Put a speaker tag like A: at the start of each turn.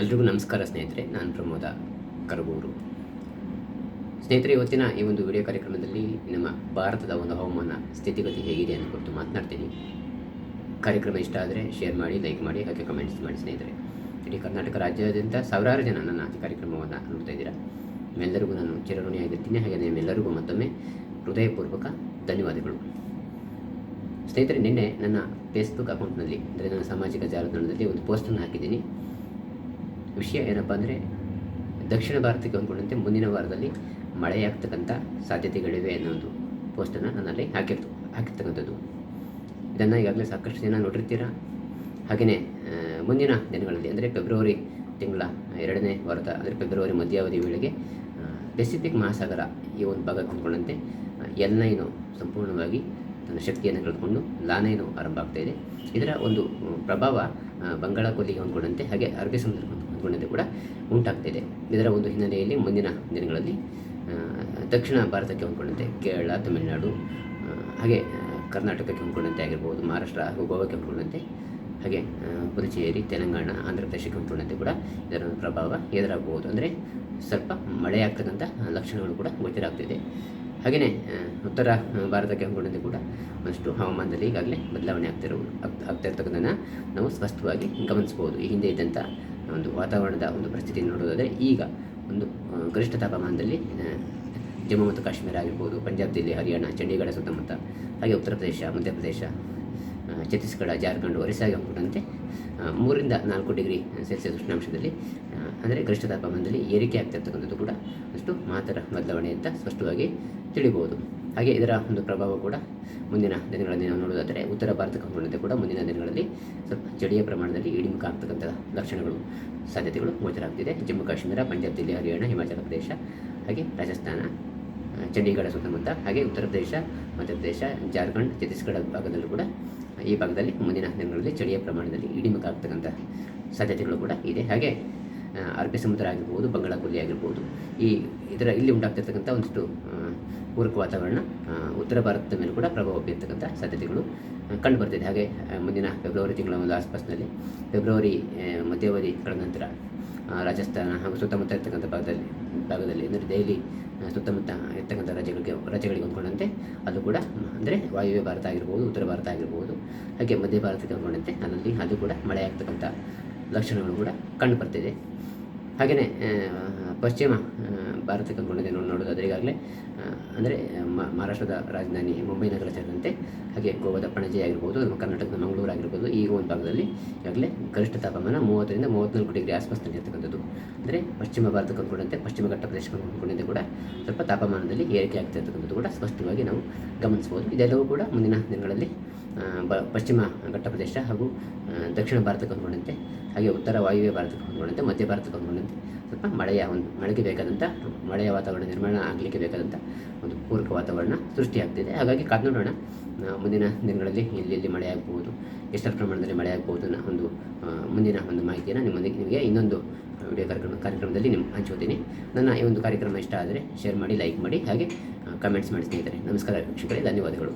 A: ಎಲ್ರಿಗೂ ನಮಸ್ಕಾರ ಸ್ನೇಹಿತರೆ, ನಾನು ಪ್ರಮೋದ ಕರಗೂರು. ಸ್ನೇಹಿತರೆ, ಇವತ್ತಿನ ಈ ಒಂದು ವಿಡಿಯೋ ಕಾರ್ಯಕ್ರಮದಲ್ಲಿ ನಮ್ಮ ಭಾರತದ ಒಂದು ಹವಾಮಾನ ಸ್ಥಿತಿಗತಿ ಹೇಗಿದೆ ಅನ್ನೋ ಕುರಿತು ಮಾತನಾಡ್ತೀನಿ. ಕಾರ್ಯಕ್ರಮ ಇಷ್ಟ ಆದರೆ ಶೇರ್ ಮಾಡಿ ಲೈಕ್ ಮಾಡಿ, ಹಾಗೆ ಕಮೆಂಟ್ಸ್ ಮಾಡಿ ಸ್ನೇಹಿತರೆ. ಇಡೀ ಕರ್ನಾಟಕ ರಾಜ್ಯಾದ್ಯಂತ ಸಾವಿರಾರು ಜನ ನನ್ನ ಈ ಕಾರ್ಯಕ್ರಮವನ್ನು ನೋಡ್ತಾ ಇದ್ದೀರಾ. ನಿಮ್ಮೆಲ್ಲರಿಗೂ ನಾನು ಚಿರಋಣಿಯಾಗಿರ್ತೀನಿ ಹಾಗೆ ನಿಮ್ಮೆಲ್ಲರಿಗೂ ಮತ್ತೊಮ್ಮೆ ಹೃದಯಪೂರ್ವಕ ಧನ್ಯವಾದಗಳು. ಸ್ನೇಹಿತರೆ, ನಿನ್ನೆ ನನ್ನ ಫೇಸ್ಬುಕ್ ಅಕೌಂಟ್ನಲ್ಲಿ ಅಂದರೆ ನನ್ನ ಸಾಮಾಜಿಕ ಜಾಲತಾಣದಲ್ಲಿ ಒಂದು ಪೋಸ್ಟನ್ನು ಹಾಕಿದ್ದೀನಿ. ವಿಷಯ ಏನಪ್ಪ ಅಂದರೆ, ದಕ್ಷಿಣ ಭಾರತಕ್ಕೆ ಹೊಂದ್ಕೊಂಡಂತೆ ಮುಂದಿನ ವಾರದಲ್ಲಿ ಮಳೆಯಾಗ್ತಕ್ಕಂಥ ಸಾಧ್ಯತೆಗಳಿವೆ ಅನ್ನೋ ಒಂದು ಪೋಸ್ಟನ್ನು ನನ್ನಲ್ಲಿ ಹಾಕಿರ್ತು, ಹಾಕಿರ್ತಕ್ಕಂಥದ್ದು. ಇದನ್ನು ಈಗಾಗಲೇ ಸಾಕಷ್ಟು ಜನ ನೋಡಿರ್ತೀರ? ಹಾಗೆಯೇ ಮುಂದಿನ ದಿನಗಳಲ್ಲಿ ಅಂದರೆ ಫೆಬ್ರವರಿ ತಿಂಗಳ ಎರಡನೇ ವಾರದ, ಅಂದರೆ ಫೆಬ್ರವರಿ ಮಧ್ಯಾವಧಿ ವೇಳೆಗೆ ಪೆಸಿಫಿಕ್ ಮಹಾಸಾಗರ ಈ ಒಂದು ಭಾಗಕ್ಕೆ ಹೊಂದ್ಕೊಂಡಂತೆ ಎಲ್ನೈನು ಸಂಪೂರ್ಣವಾಗಿ ತನ್ನ ಶಕ್ತಿಯನ್ನು ಕಳೆದುಕೊಂಡು ಲಾನೈನು ಆರಂಭ ಆಗ್ತಾ ಇದೆ. ಇದರ ಒಂದು ಪ್ರಭಾವ ಬಂಗಾಳ ಕೊಲ್ಲಿಗೆ ಹೊಂದ್ಕೊಂಡಂತೆ ಹಾಗೆ ಅರಬ್ಬಿ ಸಮುದ್ರಕ್ಕೆ ಹೊಂದ್ಕೊಂಡಂತೆ ಕೂಡ ಉಂಟಾಗ್ತಿದೆ. ಇದರ ಒಂದು ಹಿನ್ನೆಲೆಯಲ್ಲಿ ಮುಂದಿನ ದಿನಗಳಲ್ಲಿ ದಕ್ಷಿಣ ಭಾರತಕ್ಕೆ ಹೊಂದ್ಕೊಂಡಂತೆ ಕೇರಳ, ತಮಿಳುನಾಡು ಹಾಗೆ ಕರ್ನಾಟಕಕ್ಕೆ ಹೊಂದ್ಕೊಂಡಂತೆ ಆಗಿರ್ಬೋದು, ಮಹಾರಾಷ್ಟ್ರ ಹಾಗೂ ಗೋವಾಕ್ಕೆ ಹೊಂದ್ಕೊಂಡಂತೆ, ಹಾಗೆ ಪುದುಚೇರಿ, ತೆಲಂಗಾಣ, ಆಂಧ್ರ ಪ್ರದೇಶಕ್ಕೆ ಹೊಂದ್ಕೊಂಡಂತೆ ಕೂಡ ಇದರ ಪ್ರಭಾವ ಎದುರಾಗಬಹುದು. ಅಂದರೆ ಸ್ವಲ್ಪ ಮಳೆಯಾಗ್ತಕ್ಕಂಥ ಲಕ್ಷಣಗಳು ಕೂಡ ಗೋಚರಾಗ್ತಿದೆ ಹಾಗೆಯೇ ಉತ್ತರ ಭಾರತಕ್ಕೆ ಹೊಂದ್ಕೊಂಡಂತೆ ಕೂಡ ಒಂದಷ್ಟು ಹವಾಮಾನದಲ್ಲಿ ಈಗಾಗಲೇ ಬದಲಾವಣೆ ಆಗ್ತಿರೋ ಆಗ್- ಆಗ್ತಾ ಇರ್ತಕ್ಕಂಥದ್ದನ್ನು ನಾವು ಸ್ಪಷ್ಟವಾಗಿ ಗಮನಿಸ್ಬೋದು. ಈ ಹಿಂದೆ ಇದ್ದಂಥ ಒಂದು ವಾತಾವರಣದ ಒಂದು ಪರಿಸ್ಥಿತಿ ನೋಡೋದಾದರೆ ಈಗ ಒಂದು ಗರಿಷ್ಠ ತಾಪಮಾನದಲ್ಲಿ ಜಮ್ಮು ಮತ್ತು ಕಾಶ್ಮೀರ ಆಗಿರ್ಬೋದು, ಪಂಜಾಬ್ ದಿಲ್ಲಿ ಹರಿಯಾಣ, ಚಂಡೀಗಢ ಸುತ್ತಮುತ್ತ, ಹಾಗೆ ಉತ್ತರ ಪ್ರದೇಶ ಮಧ್ಯಪ್ರದೇಶ ಛತ್ತೀಸ್ಗಢ, ಜಾರ್ಖಂಡ್ ಒರಿಸ್ಸಾಗೆ ಹೋಗ್ಬಿಟ್ಟಂತೆ. ಮೂರಿಂದ ನಾಲ್ಕು ಡಿಗ್ರಿ ಸೆಲ್ಸಿಯಸ್ ಉಷ್ಣಾಂಶದಲ್ಲಿ ಅಂದರೆ ಗರಿಷ್ಠ ತಾಪಮಾನದಲ್ಲಿ ಏರಿಕೆ ಆಗ್ತಿರ್ತಕ್ಕಂಥದ್ದು ಕೂಡ ಅಷ್ಟು ಮಾತ್ರ ಬದಲಾವಣೆ ಅಂತ ಸ್ಪಷ್ಟವಾಗಿ ತಿಳಿಬಹುದು ಹಾಗೆ ಇದರ ಒಂದು ಪ್ರಭಾವ ಕೂಡ ಮುಂದಿನ ದಿನಗಳಲ್ಲಿ ನಾವು ನೋಡೋದಾದರೆ ಉತ್ತರ ಭಾರತಕ್ಕೆ ಹೊಂದ್ಕೊಂಡಂತೆ ಕೂಡ ಮುಂದಿನ ದಿನಗಳಲ್ಲಿ ಸ್ವಲ್ಪ ಚಳಿಯ ಪ್ರಮಾಣದಲ್ಲಿ ಇಳಿಮುಖ ಆಗ್ತಕ್ಕಂಥ ಲಕ್ಷಣಗಳು, ಸಾಧ್ಯತೆಗಳು ಗೋಚರಾಗ್ತಿದೆ ಜಮ್ಮು ಕಾಶ್ಮೀರ, ಪಂಜಾಬ್ ದಿಲ್ಲಿ ಹರಿಯಾಣ, ಹಿಮಾಚಲ ಪ್ರದೇಶ, ಹಾಗೆ ರಾಜಸ್ಥಾನ ಚಂಡೀಗಢ ಸುತ್ತಮುತ್ತ, ಹಾಗೆ ಉತ್ತರ ಪ್ರದೇಶ ಮಧ್ಯಪ್ರದೇಶ ಜಾರ್ಖಂಡ್, ಛತ್ತೀಸ್ಗಢ ಭಾಗದಲ್ಲೂ ಕೂಡ ಈ ಭಾಗದಲ್ಲಿ ಮುಂದಿನ ದಿನಗಳಲ್ಲಿ ಚಳಿಯ ಪ್ರಮಾಣದಲ್ಲಿ ಇಳಿಮುಖ ಆಗ್ತಕ್ಕಂಥ ಸಾಧ್ಯತೆಗಳು ಕೂಡ ಇದೆ. ಹಾಗೆ ಅರಬ್ಬಿ ಸಮುದ್ರ ಆಗಿರ್ಬೋದು ಬಂಗಾಳ ಕೊಲ್ಲಿ ಆಗಿರ್ಬೋದು, ಈ ಇದರ ಇಲ್ಲಿ ಉಂಟಾಗ್ತಿರ್ತಕ್ಕಂಥ ಒಂದಿಷ್ಟು ಪೂರಕ ವಾತಾವರಣ ಉತ್ತರ ಭಾರತದ ಮೇಲೆ ಕೂಡ ಪ್ರಭಾವ ಬೀರ್ತಕ್ಕಂಥ ಸಾಧ್ಯತೆಗಳು ಕಂಡು ಬರ್ತಿದೆ ಹಾಗೆ ಮುಂದಿನ ಫೆಬ್ರವರಿ ತಿಂಗಳ ಒಂದು ಆಸ್ಪಾಸ್ನಲ್ಲಿ, ಫೆಬ್ರವರಿ ಮಧ್ಯಾವಧಿ ಕಳೆದ ನಂತರ ರಾಜಸ್ಥಾನ ಹಾಗೂ ಸುತ್ತಮುತ್ತ ಇರ್ತಕ್ಕಂಥ ಭಾಗದಲ್ಲಿ ಭಾಗದಲ್ಲಿ ಅಂದರೆ ದೆಹಲಿ ಸುತ್ತಮುತ್ತ ಇರ್ತಕ್ಕಂಥ ರಾಜ್ಯಗಳಿಗೆ ರಾಜ್ಯಗಳಿಗೆ ಹೊಂದ್ಕೊಂಡಂತೆ ಅದು ಕೂಡ, ಅಂದರೆ ವಾಯುವ್ಯ ಭಾರತ ಆಗಿರ್ಬೋದು, ಉತ್ತರ ಭಾರತ ಆಗಿರ್ಬೋದು, ಹಾಗೆ ಮಧ್ಯ ಭಾರತಕ್ಕೆ ಹೊಂದ್ಕೊಂಡಂತೆ ಅದರಲ್ಲಿ ಅದು ಕೂಡ ಮಳೆ ಆಗ್ತಕ್ಕಂಥ ಲಕ್ಷಣಗಳು ಕೂಡ ಕಂಡು ಬರ್ತಿದೆ. ಹಾಗೆಯೇ ಪಶ್ಚಿಮ ಭಾರತಕ್ಕೆ ಹೊಂದ್ಕೊಂಡಂತೆ ನೋಡಿ ನೋಡೋದಾದರೆ ಈಗಾಗಲೇ ಅಂದರೆ ಮಹಾರಾಷ್ಟ್ರದ ರಾಜಧಾನಿ ಮುಂಬೈ ನಗರ ಸೇರಿದಂತೆ, ಹಾಗೆ ಗೋವಾದ ಪಣಜಿ ಆಗಿರ್ಬೋದು ನಮ್ಮ ಕರ್ನಾಟಕದ ಮಂಗಳೂರು ಆಗಿರ್ಬೋದು, ಈ ಒಂದು ಭಾಗದಲ್ಲಿ ಈಗಾಗಲೇ ಗರಿಷ್ಠ ತಾಪಮಾನ ಮೂವತ್ತರಿಂದ ಮೂವತ್ತ್ನಾಲ್ಕು ಡಿಗ್ರಿ ಆಸ್ಪಾಸ್ನಲ್ಲಿ ಅಂದರೆ ಪಶ್ಚಿಮ ಭಾರತಕ್ಕೆ ಕೊಂಡಂತೆ ಪಶ್ಚಿಮ ಘಟ್ಟ ಪ್ರದೇಶಕ್ಕೆ ಕಂಡುಕೊಂಡಂತೆ ಕೂಡ ಸ್ವಲ್ಪ ತಾಪಮಾನದಲ್ಲಿ ಏರಿಕೆ ಆಗ್ತಾ ಇರ್ತಕ್ಕಂಥದ್ದು ಕೂಡ ಸ್ಪಷ್ಟವಾಗಿ ನಾವು ಗಮನಿಸ್ಬೋದು. ಇದೆಲ್ಲವೂ ಕೂಡ ಮುಂದಿನ ದಿನಗಳಲ್ಲಿ ಬ, ಪಶ್ಚಿಮ ಘಟ್ಟ ಪ್ರದೇಶ ಹಾಗೂ ದಕ್ಷಿಣ ಭಾರತಕ್ಕೆ ಹೊಂದ್ಕೊಂಡಂತೆ ಹಾಗೆ ಉತ್ತರ ವಾಯುವ್ಯ ಭಾರತಕ್ಕೆ ಹೊಂದ್ಕೊಂಡಂತೆ ಮಧ್ಯ ಭಾರತಕ್ಕೆ ಹೊಂದ್ಕೊಂಡಂತೆ ಸ್ವಲ್ಪ ಮಳೆಯ ಒಂದು, ಮಳೆಗೆ ಬೇಕಾದಂಥ ಮಳೆಯ ವಾತಾವರಣ ನಿರ್ಮಾಣ ಆಗಲಿಕ್ಕೆ ಬೇಕಾದಂಥ ಒಂದು ಪೂರಕ ವಾತಾವರಣ ಸೃಷ್ಟಿಯಾಗ್ತಿದೆ. ಹಾಗಾಗಿ ಕಾದು ನೋಡೋಣ. ಮುಂದಿನ ದಿನಗಳಲ್ಲಿ ಎಲ್ಲೆಲ್ಲಿ ಮಳೆ ಆಗ್ಬೋದು, ಎಷ್ಟರ ಪ್ರಮಾಣದಲ್ಲಿ ಮಳೆ ಆಗ್ಬೋದು ಅನ್ನೋ ಒಂದು ಮುಂದಿನ ಒಂದು ಮಾಹಿತಿಯನ್ನು ನಿಮ್ಮೊಂದಿಗೆ, ನಿಮಗೆ ಇನ್ನೊಂದು ವಿಡಿಯೋ ಕಾರ್ಯಕ್ರಮ, ಕಾರ್ಯಕ್ರಮದಲ್ಲಿ ನಿಮ್ಮ ಹಂಚ್ಕೋತೀನಿ. ನನ್ನ ಈ ಒಂದು ಕಾರ್ಯಕ್ರಮ ಇಷ್ಟ ಆದರೆ ಶೇರ್ ಮಾಡಿ ಲೈಕ್ ಮಾಡಿ, ಹಾಗೆ ಕಮೆಂಟ್ಸ್ ಮಾಡಿ ಸ್ನೇಹಿತರೆ. ನಮಸ್ಕಾರ ವೀಕ್ಷಕರೇ, ಧನ್ಯವಾದಗಳು.